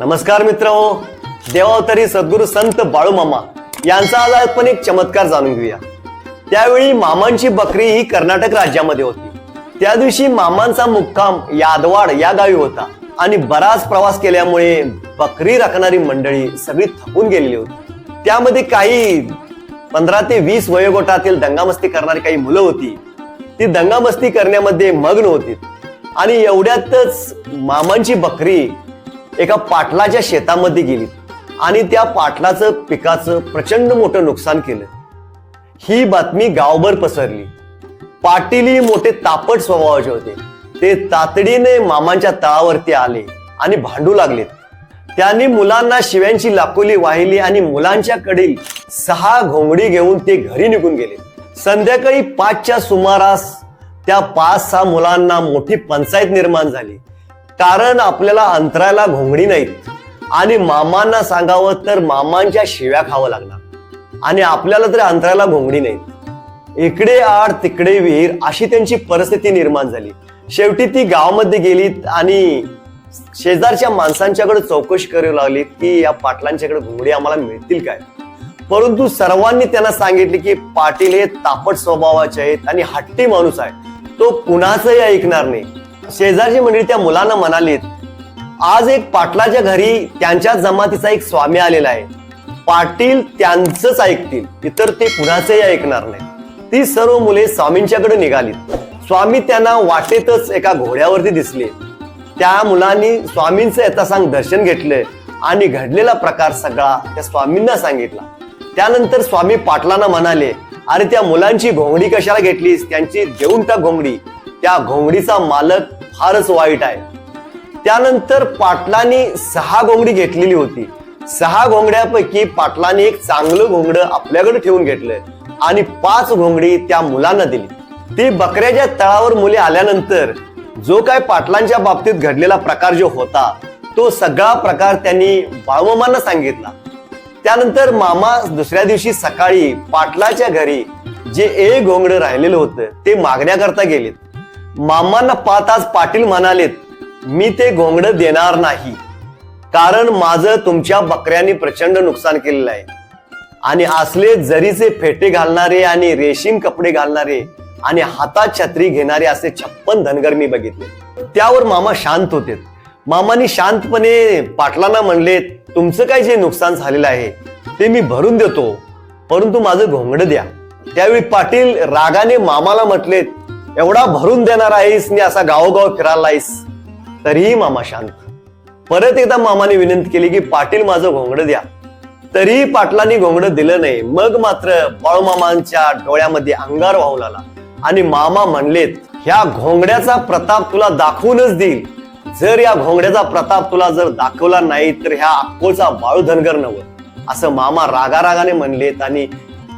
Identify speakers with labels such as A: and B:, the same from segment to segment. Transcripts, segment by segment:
A: नमस्कार मित्र देवावतारी सद्गुरू संत बाळूमामा यांचा आज आपण एक चमत्कार जाणून घेऊया. त्यावेळी मामांची बकरी ही कर्नाटक राज्यामध्ये होती. त्या दिवशी मामांचा मुक्काम यादवाड या गावी होता आणि बराच प्रवास केल्यामुळे बकरी राखणारी मंडळी सगळी थकून गेलेली होती. त्यामध्ये काही पंधरा ते वीस वयोगटातील दंगामस्ती करणारी काही मुलं होती. ती दंगामस्ती करण्यामध्ये मग्न होती. आणि एवढ्यातच मामांची बकरी एका पाटलाच्या शेतामध्ये गेली आणि त्या पाटलाचं पिकाचं प्रचंड मोठं नुकसान केलं. ही बातमी गावभर पसरली. पाटीलही मोठे तापट स्वभावाचे होते. ते तातडीने मामांच्या तळावरती आले आणि भांडू लागलेत त्यांनी मुलांना शिव्यांची लाकोली वाहिली आणि मुलांच्या कडील सहा घोंगडी घेऊन ते घरी निघून गेले. संध्याकाळी पाचच्या सुमारास त्या पाच सहा मुलांना मोठी पंचायत निर्माण झाली. कारण आपल्याला अंतरायला घोंगडी नाहीत आणि मामांना सांगावं तर मामांच्या शिव्या खावं लागणार. आणि आपल्याला तर अंतरायला घोंगडी नाहीत इकडे आड तिकडे विहीर अशी त्यांची परिस्थिती निर्माण झाली. शेवटी ती गावामध्ये गेलीत आणि शेजारच्या माणसांच्याकडे चौकशी करू लागली की या पाटलांच्याकडे घोंगडी आम्हाला मिळतील काय? परंतु सर्वांनी त्यांना सांगितले की पाटील हे तापट स्वभावाचे आहेत आणि हट्टी माणूस आहे. तो कुणाचंही ऐकणार नाही. शेजारची मंडळी त्या मुलांना म्हणालीत आज एक पाटलाच्या घरी त्यांच्या जमातीचा एक स्वामी आलेला आहे. पाटील त्यांचंच ऐकतील इतर ते कुणाचंही ऐकणार नाही. ती सर्व मुले स्वामींच्याकडे निघालीत. स्वामी त्यांना वाटेतच एका घोड्यावरती दिसले. त्या मुलांनी स्वामींचं यथासांग दर्शन घेतलं आणि घडलेला प्रकार सगळा त्या स्वामींना सांगितला. त्यानंतर स्वामी पाटलांना म्हणाले अरे त्या मुलांची घोंगडी कशाला घेतलीस? त्यांची देऊन त्या घोंगडी. त्या घोंगडीचा मालक फारच वाईट आहे. त्यानंतर पाटलांनी सहा घोंगडी घेतलेली होती. सहा घोंगड्यापैकी पाटलांनी एक चांगलं घोंगडं आपल्याकडे ठेवून घेतलं आणि पाच घोंगडी त्या मुलांना दिली. ती बकऱ्याच्या तळावर मुले आल्यानंतर जो काय पाटलांच्या बाबतीत घडलेला प्रकार जो होता तो सगळा प्रकार त्यांनी बाळमामांना सांगितला. त्यानंतर मामा दुसऱ्या दिवशी सकाळी पाटलाच्या घरी जे एक घोंगड राहिलेलं होतं ते मागण्याकरता गेलेत. मामांना पाहताच पाटील म्हणालेत मी ते घोंगड देणार नाही. कारण माझं तुमच्या बकऱ्यांनी प्रचंड नुकसान केलेलं आहे. आणि असले जरीचे फेटे घालणारे आणि रेशीम कपडे घालणारे आणि हातात छत्री घेणारे असे छप्पन धनगर मी बघितले. त्यावर मामा शांत होते. मामानी शांतपणे पाटलांना म्हणले तुमचं काय जे नुकसान झालेलं आहे ते मी भरून देतो. परंतु माझं घोंगड द्या. त्यावेळी पाटील रागाने मामाला म्हटले एवढा भरून देणार आहेस मी असा गावोगाव फिरायला आहेस तरीही मामा शांत. परत एकदा मामाने विनंती केली की पाटील माझं घोंगड द्या. तरीही पाटलांनी घोंगड दिलं नाही. मग मात्र बाळूमामांच्या डोळ्यामध्ये अंगार वाहू लागला आणि मामा म्हणलेत ह्या घोंगड्याचा प्रताप तुला दाखवूनच देईल. जर या घोंगड्याचा प्रताप तुला जर दाखवला नाही तर ह्या अक्कोचा बाळू धनगर नवं असं मामा रागारागाने म्हणलेत आणि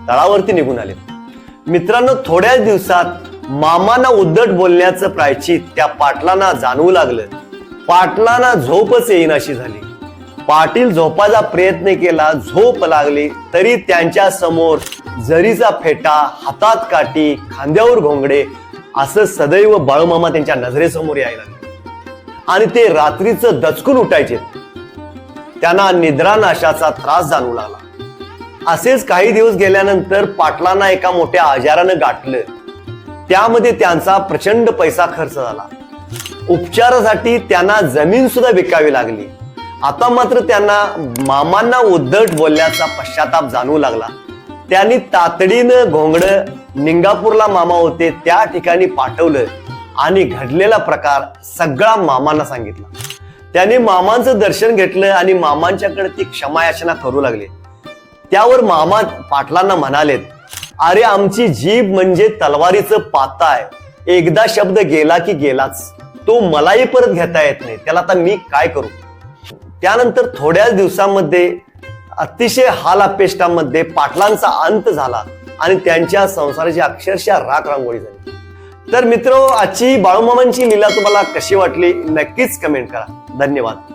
A: तळावरती निघून आले मित्रांनो थोड्याच दिवसात मामांना उद्धट बोलण्याचं प्रायचित त्या पाटलांना जाणवू लागलं. पाटलांना झोपच येईन अशी झाली. पाटील झोपाचा प्रयत्न केला झोप लागली तरी त्यांच्यासमोर जरीचा फेटा हातात काठी खांद्यावर घोंगडे असं सदैव बाळूमामा त्यांच्या नजरेसमोर यायला आणि ते रात्रीचं दचकून उठायचे. त्यांना निद्रानाशाचा त्रास जाणवू लागला. असेच काही दिवस गेल्यानंतर पाटलांना एका मोठ्या आजारानं गाठलं. त्यामध्ये त्यांचा प्रचंड पैसा खर्च झाला. उपचारासाठी त्यांना जमीन सुद्धा विकावी लागली. आता मात्र त्यांना मामांना उद्धट बोलल्याचा पश्चाताप जाणवू लागला. त्यांनी तातडीनं घोंगड निंगापूरला मामा होते त्या ठिकाणी पाठवलं आणि घडलेला प्रकार सगळा मामांना सांगितला. त्याने मामांचं दर्शन घेतलं आणि मामांच्याकडे ती क्षमायाचना करू लागले. त्यावर मामा पाटलांना म्हणालेत अरे आमची जीभ म्हणजे तलवारीचं पाता आहे. एकदा शब्द गेला की गेलाच. तो मलाही परत घेता येत नाही. त्याला आता मी काय करू? त्यानंतर थोड्याच दिवसांमध्ये अतिशय हाल अपेष्टामध्ये पाटलांचा अंत झाला आणि त्यांच्या संसाराची अक्षरशः राख रांगोळी झाली. तर मित्र आजची बाळूमामांची लीला तुम्हाला कशी वाटली? नक्कीच कमेंट करा. धन्यवाद.